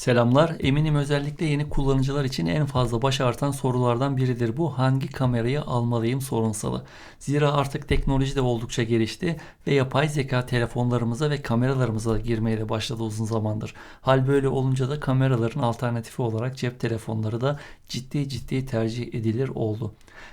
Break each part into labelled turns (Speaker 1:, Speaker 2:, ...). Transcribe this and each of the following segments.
Speaker 1: Selamlar. Eminim özellikle yeni kullanıcılar için en fazla baş artan sorulardan biridir bu. Hangi kamerayı almalıyım sorunsalı. Zira artık teknoloji de oldukça gelişti ve yapay zeka telefonlarımıza ve kameralarımıza girmeye de başladı uzun zamandır. Hal böyle olunca da kameraların alternatifi olarak cep telefonları da ciddi ciddi tercih edilir oldu.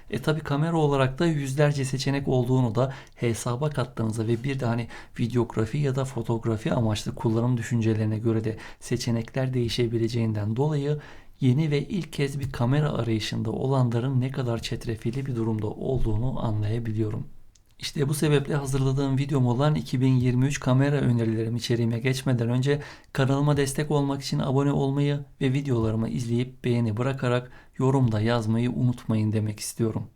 Speaker 1: E tabi kamera olarak da yüzlerce seçenek olduğunu da hesaba kattığınızda ve bir de hani videografi ya da fotoğrafi amaçlı kullanım düşüncelerine göre de seçenekler değişebileceğinden dolayı yeni ve ilk kez bir kamera arayışında olanların ne kadar çetrefilli bir durumda olduğunu anlayabiliyorum. İşte bu sebeple hazırladığım videom olan 2023 kamera önerilerim içeriğime geçmeden önce kanalıma destek olmak için abone olmayı ve videolarımı izleyip beğeni bırakarak yorumda yazmayı unutmayın demek istiyorum.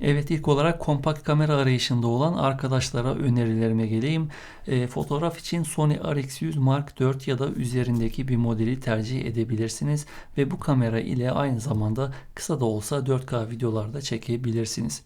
Speaker 1: Evet ilk olarak kompakt kamera arayışında olan arkadaşlara önerilerime geleyim. E, fotoğraf için Sony RX100 Mark IV ya da üzerindeki bir modeli tercih edebilirsiniz ve bu kamera ile aynı zamanda kısa da olsa 4K videolarda çekebilirsiniz.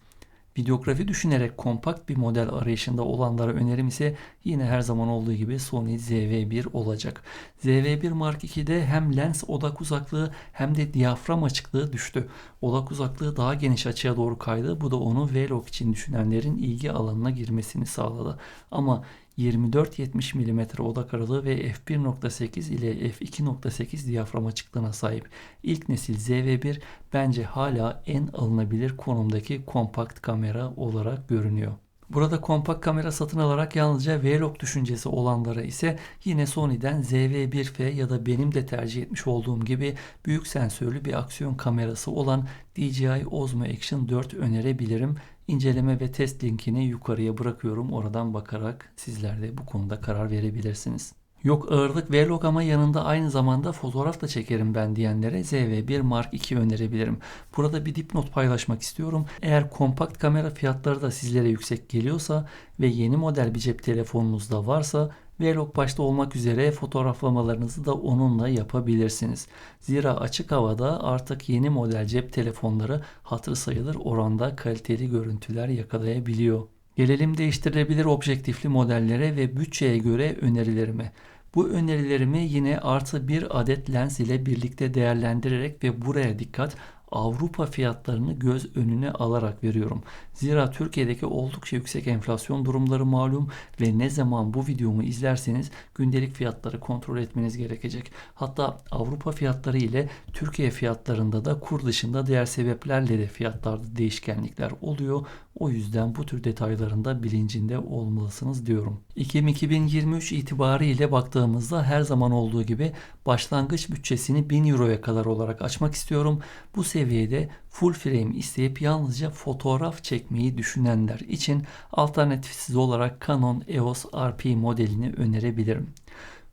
Speaker 1: Videografi düşünerek kompakt bir model arayışında olanlara önerim ise yine her zaman olduğu gibi Sony ZV-1 olacak. ZV-1 Mark II'de hem lens odak uzaklığı hem de diyafram açıklığı düştü. Odak uzaklığı daha geniş açıya doğru kaydı. Bu da onu vlog için düşünenlerin ilgi alanına girmesini sağladı. Ama 24-70 mm odak aralığı ve f1.8 ile f2.8 diyafram açıklığına sahip ilk nesil ZV1 bence hala en alınabilir konumdaki kompakt kamera olarak görünüyor. Burada kompakt kamera satın alarak yalnızca vlog düşüncesi olanlara ise yine Sony'den ZV-1F ya da benim de tercih etmiş olduğum gibi büyük sensörlü bir aksiyon kamerası olan DJI Osmo Action 4 önerebilirim. İnceleme ve test linkini yukarıya bırakıyorum. Oradan bakarak sizler de bu konuda karar verebilirsiniz. Yok ağırlık vlog ama yanında aynı zamanda fotoğraf da çekerim ben diyenlere ZV-1 Mark II önerebilirim. Burada bir dipnot paylaşmak istiyorum. Eğer kompakt kamera fiyatları da sizlere yüksek geliyorsa ve yeni model bir cep telefonunuzda varsa Vlog başta olmak üzere fotoğraflamalarınızı da onunla yapabilirsiniz. Zira açık havada artık yeni model cep telefonları hatır sayılır oranda kaliteli görüntüler yakalayabiliyor. Gelelim değiştirilebilir objektifli modellere ve bütçeye göre önerilerime. Bu önerilerimi yine artı bir adet lens ile birlikte değerlendirerek ve buraya dikkat Avrupa fiyatlarını göz önüne alarak veriyorum. Zira Türkiye'deki oldukça yüksek enflasyon durumları malum ve ne zaman bu videomu izlerseniz gündelik fiyatları kontrol etmeniz gerekecek. Hatta Avrupa fiyatları ile Türkiye fiyatlarında da kur dışında diğer sebeplerle de fiyatlarda değişkenlikler oluyor. O yüzden bu tür detaylarında bilincinde olmalısınız diyorum. Ekim 2023 itibariyle baktığımızda her zaman olduğu gibi başlangıç bütçesini 1000 Euro'ya kadar olarak açmak istiyorum. Bu seviyede full frame isteyip yalnızca fotoğraf çekmeyi düşünenler için alternatifsiz olarak Canon EOS RP modelini önerebilirim.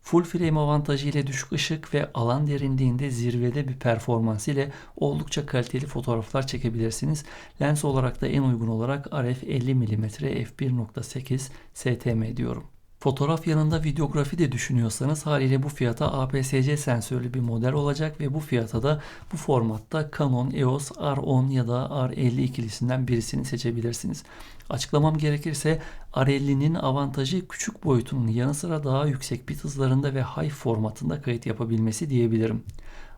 Speaker 1: Full frame avantajı ile düşük ışık ve alan derinliğinde zirvede bir performans ile oldukça kaliteli fotoğraflar çekebilirsiniz. Lens olarak da en uygun olarak RF 50 mm f1.8 STM diyorum. Fotoğraf yanında videografi de düşünüyorsanız haliyle bu fiyata APS-C sensörlü bir model olacak ve bu fiyata da bu formatta Canon EOS R10 ya da R50 ikilisinden birisini seçebilirsiniz. Açıklamam gerekirse R50'nin avantajı küçük boyutunun yanı sıra daha yüksek bit hızlarında ve high formatında kayıt yapabilmesi diyebilirim.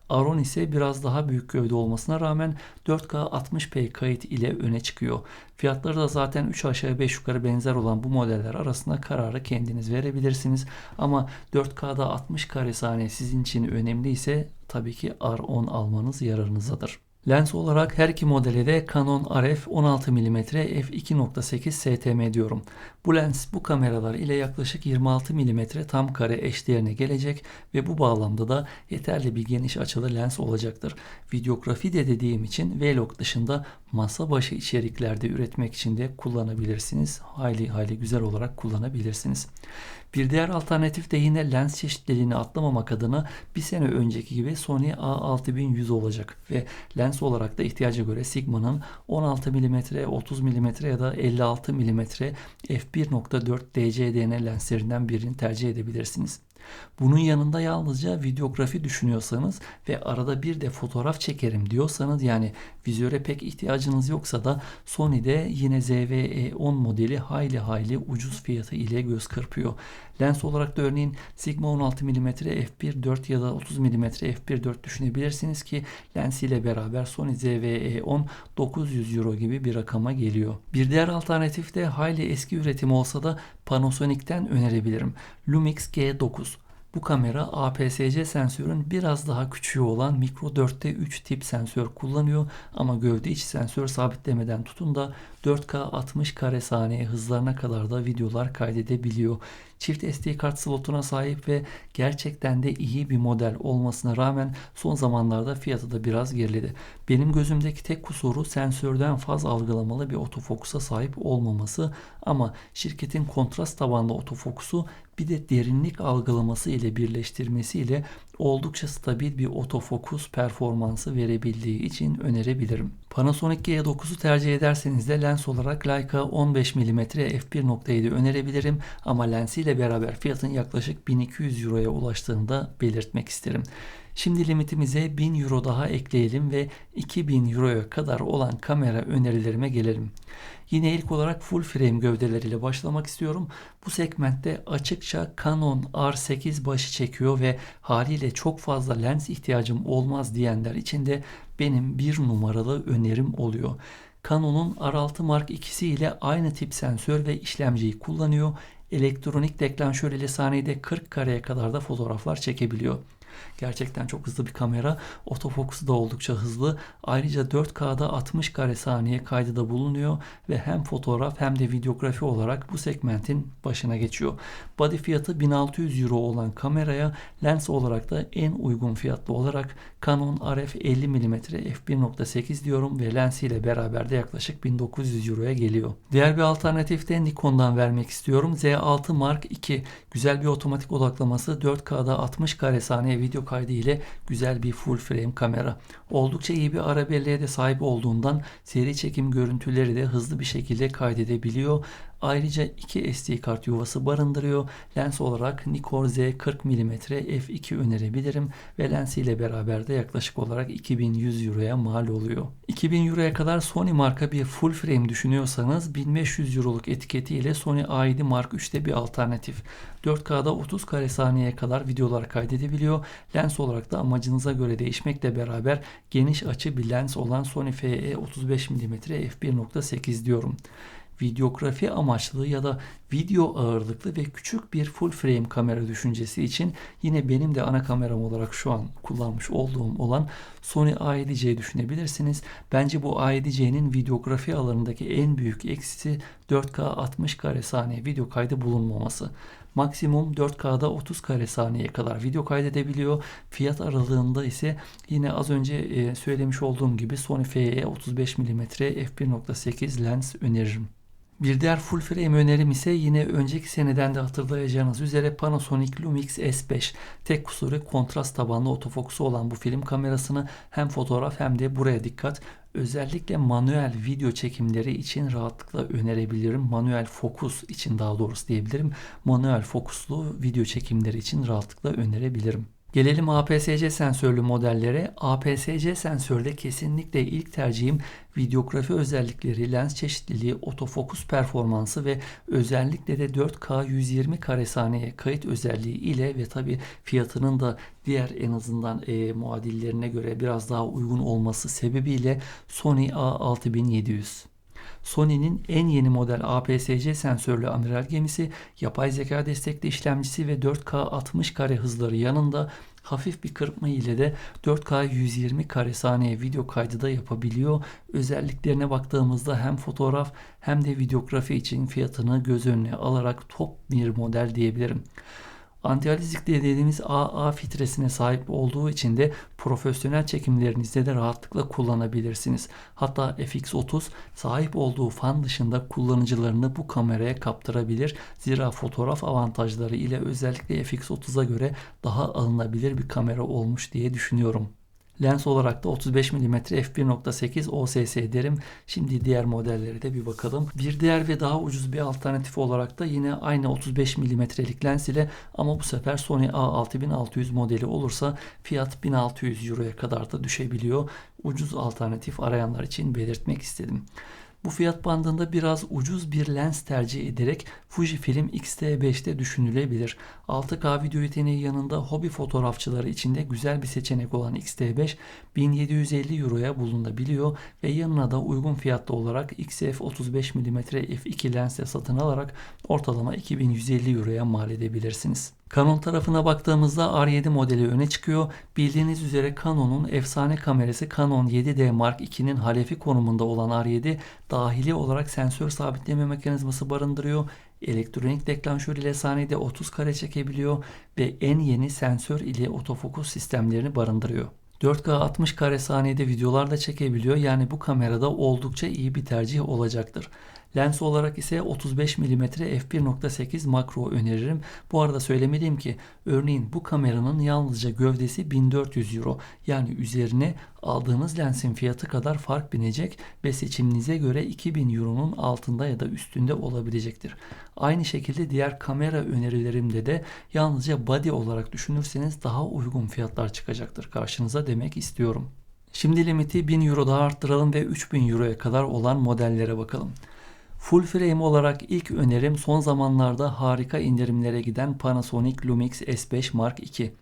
Speaker 1: Aron ise biraz daha büyük gövde olmasına rağmen 4K 60p kayıt ile öne çıkıyor. Fiyatları da zaten 3 aşağı 5 yukarı benzer olan bu modeller arasında kararı kendiniz verebilirsiniz. Ama 4K'da 60 kare saniye sizin için önemli ise tabii ki R10 almanız yararınızadır. Lens olarak her iki modele de Canon RF 16 mm f2.8 STM diyorum. Bu lens bu kameralar ile yaklaşık 26 mm tam kare eşdeğerine gelecek ve bu bağlamda da yeterli bir geniş açılı lens olacaktır. Videografi de dediğim için vlog dışında masa başı içeriklerde üretmek için de kullanabilirsiniz. Hayli hayli güzel olarak kullanabilirsiniz. Bir diğer alternatif de yine lens çeşitliliğini atlamamak adına bir sene önceki gibi Sony A6100 olacak ve lens olarak da ihtiyaca göre Sigma'nın 16 mm, 30 mm ya da 56 mm f1.4 DCDN lenslerinden birini tercih edebilirsiniz. Bunun yanında yalnızca videografi düşünüyorsanız ve arada bir de fotoğraf çekerim diyorsanız yani vizöre pek ihtiyacınız yoksa da Sony'de yine ZV-E10 modeli hayli hayli ucuz fiyatı ile göz kırpıyor. Lens olarak da örneğin Sigma 16 mm f1.4 ya da 30 mm f1.4 düşünebilirsiniz ki lens ile beraber Sony ZV-E10 900 euro gibi bir rakama geliyor. Bir diğer alternatif de hayli eski üretim olsa da Panasonic'ten önerebilirim. Lumix G9. Bu kamera APS-C sensörün biraz daha küçüğü olan mikro 4'te 3 tip sensör kullanıyor ama gövde içi sensör sabitlemeden tutun da 4K 60 kare saniye hızlarına kadar da videolar kaydedebiliyor. Çift SD kart slotuna sahip ve gerçekten de iyi bir model olmasına rağmen son zamanlarda fiyatı da biraz geriledi. Benim gözümdeki tek kusuru sensörden faz algılamalı bir otofokusa sahip olmaması ama şirketin kontrast tabanlı otofokusu bir de derinlik algılaması ile birleştirmesiyle oldukça stabil bir otofokus performansı verebildiği için önerebilirim. Panasonic G9'u tercih ederseniz de lens olarak Leica 15 mm f1.7 önerebilirim ama lensiyle beraber fiyatın yaklaşık 1200 Euro'ya ulaştığını da belirtmek isterim. Şimdi limitimize 1000 Euro daha ekleyelim ve 2000 Euro'ya kadar olan kamera önerilerime gelelim. Yine ilk olarak full frame gövdeleriyle başlamak istiyorum. Bu segmentte açıkça Canon R8 başı çekiyor ve haliyle çok fazla lens ihtiyacım olmaz diyenler için de benim bir numaralı önerim oluyor. Canon'un R6 Mark II'si ile aynı tip sensör ve işlemciyi kullanıyor. Elektronik deklanşör ile saniyede 40 kareye kadar da fotoğraflar çekebiliyor. Gerçekten çok hızlı bir kamera. Otofokusu da oldukça hızlı. Ayrıca 4K'da 60 kare saniye kaydı da bulunuyor ve hem fotoğraf hem de videografi olarak bu segmentin başına geçiyor. Body fiyatı 1600 Euro olan kameraya lens olarak da en uygun fiyatlı olarak Canon RF 50 mm f1.8 diyorum ve lensiyle beraber de yaklaşık 1900 Euro'ya geliyor. Diğer bir alternatif de Nikon'dan vermek istiyorum. Z6 Mark II güzel bir otomatik odaklaması 4K'da 60 kare saniye video kaydı ile güzel bir full frame kamera. Oldukça iyi bir ara de sahip olduğundan seri çekim görüntüleri de hızlı bir şekilde kaydedebiliyor. Ayrıca iki SD kart yuvası barındırıyor. Lens olarak Nikkor Z40 mm f2 önerebilirim ve lens ile beraber de yaklaşık olarak 2100 Euro'ya mal oluyor. 2000 Euro'ya kadar Sony marka bir full frame düşünüyorsanız 1500 Euro'luk etiketiyle Sony A7 Mark 3'te bir alternatif. 4K'da 30 kare saniyeye kadar videolar kaydedebiliyor. Lens olarak da amacınıza göre değişmekle beraber geniş açı bir lens olan Sony FE 35 mm f1.8 diyorum videografi amaçlı ya da video ağırlıklı ve küçük bir full frame kamera düşüncesi için yine benim de ana kameram olarak şu an kullanmış olduğum olan Sony A7C düşünebilirsiniz. Bence bu A7C'nin videografi alanındaki en büyük eksisi 4K 60 kare saniye video kaydı bulunmaması. Maksimum 4K'da 30 kare saniye kadar video kaydedebiliyor. Fiyat aralığında ise yine az önce e, söylemiş olduğum gibi Sony FE 35 mm f1.8 lens öneririm. Bir diğer full frame önerim ise yine önceki seneden de hatırlayacağınız üzere Panasonic Lumix S5. Tek kusuru kontrast tabanlı otofokusu olan bu film kamerasını hem fotoğraf hem de buraya dikkat özellikle manuel video çekimleri için rahatlıkla önerebilirim. Manuel fokus için daha doğrusu diyebilirim. Manuel fokuslu video çekimleri için rahatlıkla önerebilirim. Gelelim APS-C sensörlü modellere. APS-C sensörde kesinlikle ilk tercihim videografi özellikleri, lens çeşitliliği, otofokus performansı ve özellikle de 4K 120 kare saniye kayıt özelliği ile ve tabi fiyatının da diğer en azından e, muadillerine göre biraz daha uygun olması sebebiyle Sony A6700. Sony'nin en yeni model APS-C sensörlü amiral gemisi, yapay zeka destekli işlemcisi ve 4K 60 kare hızları yanında hafif bir kırpma ile de 4K 120 kare saniye video kaydı da yapabiliyor. Özelliklerine baktığımızda hem fotoğraf hem de videografi için fiyatını göz önüne alarak top bir model diyebilirim. Antializik dediğimiz AA filtresine sahip olduğu için de profesyonel çekimlerinizde de rahatlıkla kullanabilirsiniz. Hatta FX30 sahip olduğu fan dışında kullanıcılarını bu kameraya kaptırabilir. Zira fotoğraf avantajları ile özellikle FX30'a göre daha alınabilir bir kamera olmuş diye düşünüyorum. Lens olarak da 35 mm f1.8 OSS derim. Şimdi diğer modellere de bir bakalım. Bir diğer ve daha ucuz bir alternatif olarak da yine aynı 35 mm'lik lens ile ama bu sefer Sony A6600 modeli olursa fiyat 1600 Euro'ya kadar da düşebiliyor. Ucuz alternatif arayanlar için belirtmek istedim. Bu fiyat bandında biraz ucuz bir lens tercih ederek Fujifilm X-T5'te düşünülebilir. 6K video yeteneği yanında hobi fotoğrafçıları için de güzel bir seçenek olan X-T5 1750 Euro'ya bulunabiliyor ve yanına da uygun fiyatlı olarak XF 35 mm f2 lensle satın alarak ortalama 2150 Euro'ya mal edebilirsiniz. Canon tarafına baktığımızda R7 modeli öne çıkıyor. Bildiğiniz üzere Canon'un efsane kamerası Canon 7D Mark II'nin halefi konumunda olan R7 dahili olarak sensör sabitleme mekanizması barındırıyor. Elektronik deklanşör ile saniyede 30 kare çekebiliyor ve en yeni sensör ile otofokus sistemlerini barındırıyor. 4K 60 kare saniyede videolar da çekebiliyor. Yani bu kamerada oldukça iyi bir tercih olacaktır. Lens olarak ise 35 mm f1.8 makro öneririm. Bu arada söylemeliyim ki örneğin bu kameranın yalnızca gövdesi 1400 euro. Yani üzerine aldığınız lensin fiyatı kadar fark binecek ve seçiminize göre 2000 euronun altında ya da üstünde olabilecektir. Aynı şekilde diğer kamera önerilerimde de yalnızca body olarak düşünürseniz daha uygun fiyatlar çıkacaktır karşınıza demek istiyorum. Şimdi limiti 1000 euro daha arttıralım ve 3000 euroya kadar olan modellere bakalım. Full frame olarak ilk önerim son zamanlarda harika indirimlere giden Panasonic Lumix S5 Mark II.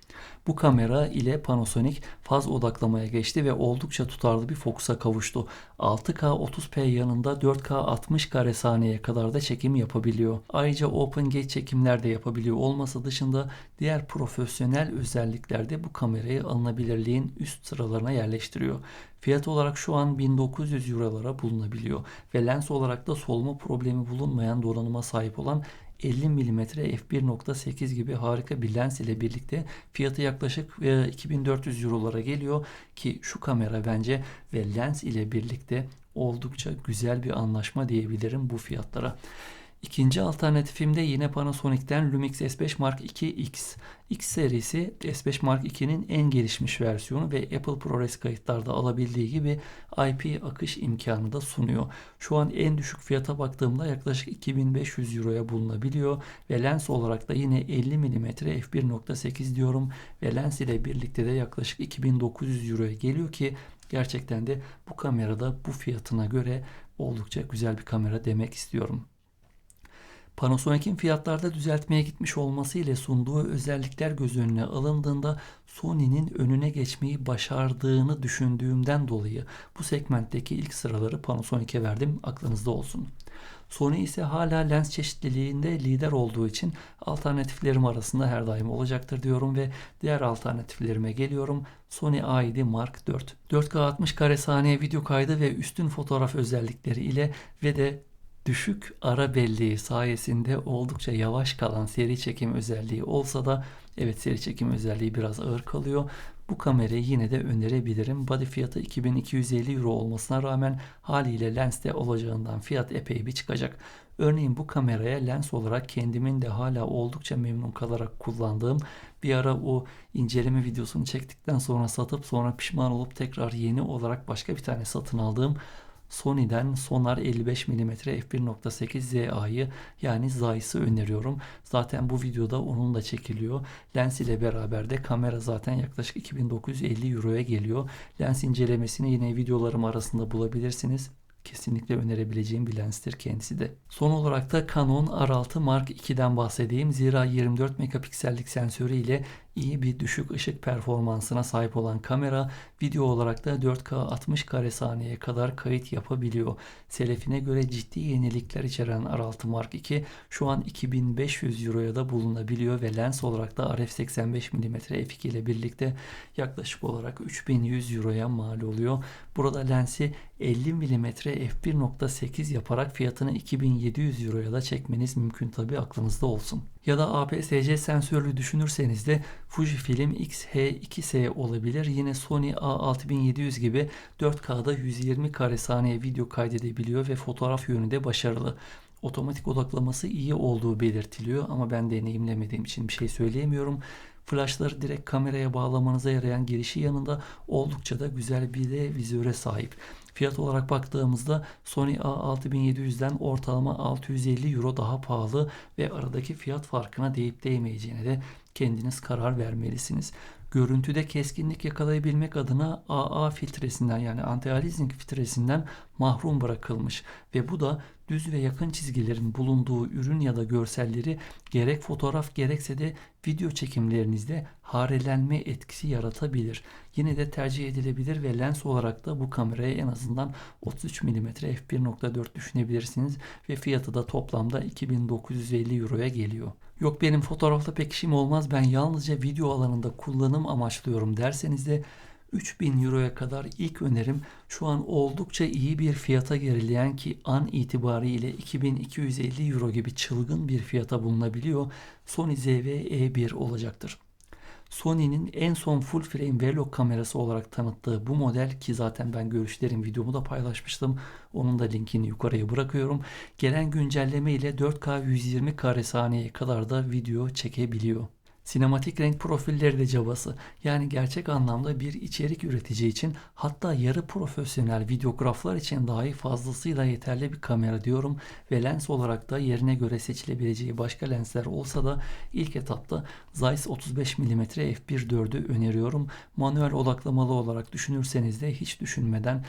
Speaker 1: Bu kamera ile Panasonic faz odaklamaya geçti ve oldukça tutarlı bir fokusa kavuştu. 6K 30p yanında 4K 60 kare saniyeye kadar da çekim yapabiliyor. Ayrıca Open Gate çekimler de yapabiliyor olması dışında diğer profesyonel özelliklerde bu kamerayı alınabilirliğin üst sıralarına yerleştiriyor. Fiyat olarak şu an 1900 Euro'lara bulunabiliyor ve lens olarak da solma problemi bulunmayan donanıma sahip olan 50 mm f1.8 gibi harika bir lens ile birlikte fiyatı yaklaşık 2400 Euro'lara geliyor ki şu kamera bence ve lens ile birlikte oldukça güzel bir anlaşma diyebilirim bu fiyatlara. İkinci alternatifim de yine Panasonic'ten Lumix S5 Mark II X. X serisi S5 Mark II'nin en gelişmiş versiyonu ve Apple ProRes kayıtlarda alabildiği gibi IP akış imkanı da sunuyor. Şu an en düşük fiyata baktığımda yaklaşık 2500 Euro'ya bulunabiliyor ve lens olarak da yine 50 mm f1.8 diyorum ve lens ile birlikte de yaklaşık 2900 Euro'ya geliyor ki gerçekten de bu kamerada bu fiyatına göre oldukça güzel bir kamera demek istiyorum. Panasonic'in fiyatlarda düzeltmeye gitmiş olması ile sunduğu özellikler göz önüne alındığında Sony'nin önüne geçmeyi başardığını düşündüğümden dolayı bu segmentteki ilk sıraları Panasonic'e verdim aklınızda olsun. Sony ise hala lens çeşitliliğinde lider olduğu için alternatiflerim arasında her daim olacaktır diyorum ve diğer alternatiflerime geliyorum. Sony A7 Mark 4. 4K 60 kare saniye video kaydı ve üstün fotoğraf özellikleri ile ve de düşük ara belleği sayesinde oldukça yavaş kalan seri çekim özelliği olsa da evet seri çekim özelliği biraz ağır kalıyor. Bu kamerayı yine de önerebilirim. Body fiyatı 2250 euro olmasına rağmen haliyle lenste olacağından fiyat epey bir çıkacak. Örneğin bu kameraya lens olarak kendimin de hala oldukça memnun kalarak kullandığım bir ara o inceleme videosunu çektikten sonra satıp sonra pişman olup tekrar yeni olarak başka bir tane satın aldığım Sony'den Sonar 55 mm f1.8 ZA'yı yani Zeiss'ı öneriyorum. Zaten bu videoda onun da çekiliyor. Lens ile beraber de kamera zaten yaklaşık 2950 Euro'ya geliyor. Lens incelemesini yine videolarım arasında bulabilirsiniz kesinlikle önerebileceğim bir lenstir kendisi de. Son olarak da Canon R6 Mark II'den bahsedeyim. Zira 24 megapiksellik sensörü ile iyi bir düşük ışık performansına sahip olan kamera video olarak da 4K 60 kare saniyeye kadar kayıt yapabiliyor. Selefine göre ciddi yenilikler içeren R6 Mark II şu an 2500 Euro'ya da bulunabiliyor ve lens olarak da RF 85 mm f2 ile birlikte yaklaşık olarak 3100 Euro'ya mal oluyor. Burada lensi 50 mm f1.8 yaparak fiyatını 2700 Euro'ya da çekmeniz mümkün tabi aklınızda olsun. Ya da APS-C sensörlü düşünürseniz de Fujifilm X-H2S olabilir. Yine Sony A6700 gibi 4K'da 120 kare saniye video kaydedebiliyor ve fotoğraf yönünde başarılı. Otomatik odaklaması iyi olduğu belirtiliyor ama ben deneyimlemediğim için bir şey söyleyemiyorum. Flashları direkt kameraya bağlamanıza yarayan girişi yanında oldukça da güzel bir de vizöre sahip. Fiyat olarak baktığımızda Sony A6700'den ortalama 650 Euro daha pahalı ve aradaki fiyat farkına değip değmeyeceğine de kendiniz karar vermelisiniz. Görüntüde keskinlik yakalayabilmek adına AA filtresinden yani anti-aliasing filtresinden mahrum bırakılmış ve bu da düz ve yakın çizgilerin bulunduğu ürün ya da görselleri gerek fotoğraf gerekse de video çekimlerinizde harelenme etkisi yaratabilir. Yine de tercih edilebilir ve lens olarak da bu kameraya en azından 33 mm f1.4 düşünebilirsiniz ve fiyatı da toplamda 2950 Euro'ya geliyor. Yok benim fotoğrafla pek işim olmaz ben yalnızca video alanında kullanım amaçlıyorum derseniz de 3000 Euro'ya kadar ilk önerim şu an oldukça iyi bir fiyata gerileyen ki an itibariyle 2250 Euro gibi çılgın bir fiyata bulunabiliyor. Sony ZV-E1 olacaktır. Sony'nin en son full frame vlog kamerası olarak tanıttığı bu model ki zaten ben görüşlerim videomu da paylaşmıştım. Onun da linkini yukarıya bırakıyorum. Gelen güncelleme ile 4K 120 kare saniyeye kadar da video çekebiliyor. Sinematik renk profilleri de cabası. Yani gerçek anlamda bir içerik üretici için hatta yarı profesyonel videograflar için dahi fazlasıyla yeterli bir kamera diyorum ve lens olarak da yerine göre seçilebileceği başka lensler olsa da ilk etapta Zeiss 35 mm f1.4'ü öneriyorum. Manuel odaklamalı olarak düşünürseniz de hiç düşünmeden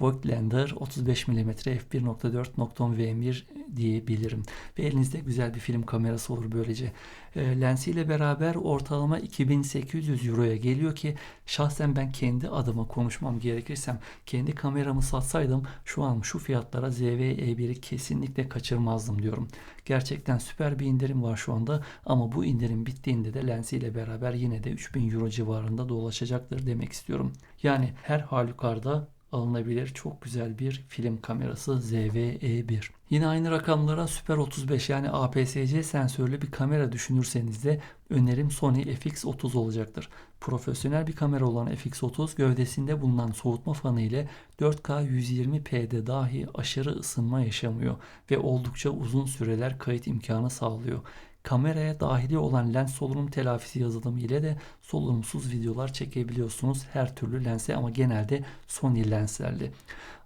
Speaker 1: Voigtlander 35 mm f1.4 Nokton V1 diyebilirim. Ve elinizde güzel bir film kamerası olur böylece. E, lensiyle beraber ortalama 2800 Euro'ya geliyor ki şahsen ben kendi adıma konuşmam gerekirsem kendi kameramı satsaydım şu an şu fiyatlara ZV-E1'i kesinlikle kaçırmazdım diyorum. Gerçekten süper bir indirim var şu anda ama bu indirim bittiğinde de lensiyle beraber yine de 3000 Euro civarında dolaşacaktır demek istiyorum. Yani her halükarda alınabilir çok güzel bir film kamerası ZV-E1. Yine aynı rakamlara Super 35 yani APS-C sensörlü bir kamera düşünürseniz de önerim Sony FX30 olacaktır. Profesyonel bir kamera olan FX30 gövdesinde bulunan soğutma fanı ile 4K 120p'de dahi aşırı ısınma yaşamıyor ve oldukça uzun süreler kayıt imkanı sağlıyor. Kameraya dahili olan lens solunum telafisi yazılımı ile de solunumsuz videolar çekebiliyorsunuz her türlü lense ama genelde Sony lenslerle.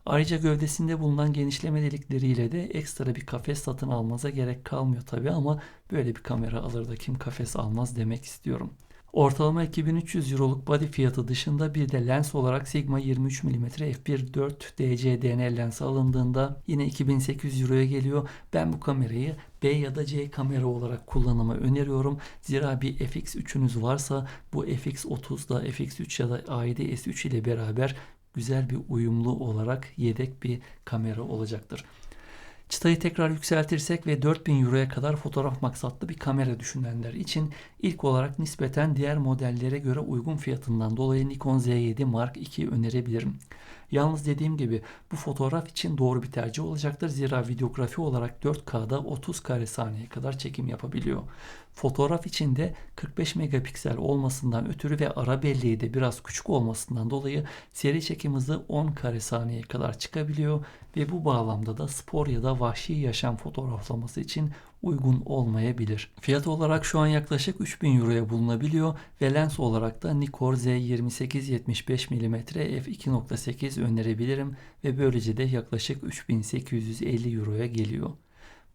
Speaker 1: Ayrıca gövdesinde bulunan genişleme delikleriyle de ekstra bir kafes satın almanıza gerek kalmıyor tabi ama böyle bir kamera alır da kim kafes almaz demek istiyorum. Ortalama 2300 Euro'luk body fiyatı dışında bir de lens olarak Sigma 23 mm f1.4 DCDN lens alındığında yine 2800 Euro'ya geliyor. Ben bu kamerayı B ya da C kamera olarak kullanımı öneriyorum. Zira bir FX3'ünüz varsa bu FX30 da FX3 ya da A7 S3 ile beraber güzel bir uyumlu olarak yedek bir kamera olacaktır. Çıtayı tekrar yükseltirsek ve 4000 Euro'ya kadar fotoğraf maksatlı bir kamera düşünenler için ilk olarak nispeten diğer modellere göre uygun fiyatından dolayı Nikon Z7 Mark II önerebilirim. Yalnız dediğim gibi bu fotoğraf için doğru bir tercih olacaktır. Zira videografi olarak 4K'da 30 kare saniye kadar çekim yapabiliyor. Fotoğraf için de 45 megapiksel olmasından ötürü ve ara belleği de biraz küçük olmasından dolayı seri çekim hızı 10 kare saniye kadar çıkabiliyor ve bu bağlamda da spor ya da vahşi yaşam fotoğraflaması için uygun olmayabilir. Fiyat olarak şu an yaklaşık 3000 Euro'ya bulunabiliyor ve lens olarak da Nikkor Z28-75 mm f2.8 önerebilirim ve böylece de yaklaşık 3850 Euro'ya geliyor.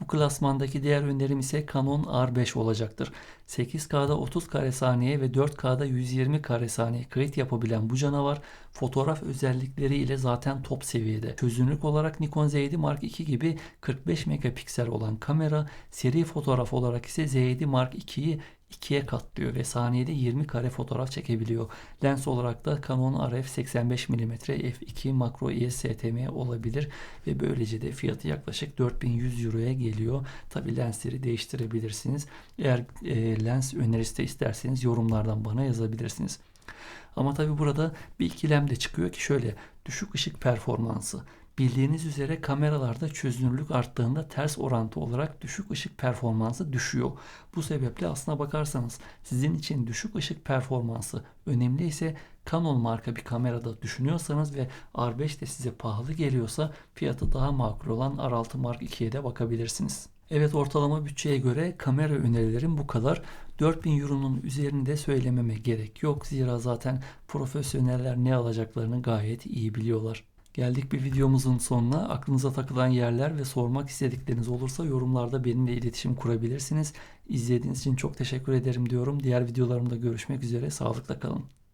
Speaker 1: Bu klasmandaki diğer önerim ise Canon R5 olacaktır. 8K'da 30 kare saniye ve 4K'da 120 kare saniye kayıt yapabilen bu canavar fotoğraf özellikleri ile zaten top seviyede. Çözünürlük olarak Nikon Z7 Mark II gibi 45 megapiksel olan kamera, seri fotoğraf olarak ise Z7 Mark II'yi ikiye katlıyor ve saniyede 20 kare fotoğraf çekebiliyor. Lens olarak da Canon RF 85 mm f2 makro ISSTM olabilir ve böylece de fiyatı yaklaşık 4100 Euro'ya geliyor. Tabi lensleri değiştirebilirsiniz. Eğer e, lens önerisi de isterseniz yorumlardan bana yazabilirsiniz. Ama tabi burada bir ikilem de çıkıyor ki şöyle düşük ışık performansı Bildiğiniz üzere kameralarda çözünürlük arttığında ters orantı olarak düşük ışık performansı düşüyor. Bu sebeple aslına bakarsanız sizin için düşük ışık performansı önemli ise Canon marka bir kamerada düşünüyorsanız ve R5 de size pahalı geliyorsa fiyatı daha makul olan R6 Mark II'ye de bakabilirsiniz. Evet ortalama bütçeye göre kamera önerilerim bu kadar. 4000 euronun üzerinde söylememe gerek yok. Zira zaten profesyoneller ne alacaklarını gayet iyi biliyorlar. Geldik bir videomuzun sonuna. Aklınıza takılan yerler ve sormak istedikleriniz olursa yorumlarda benimle iletişim kurabilirsiniz. İzlediğiniz için çok teşekkür ederim diyorum. Diğer videolarımda görüşmek üzere. Sağlıkla kalın.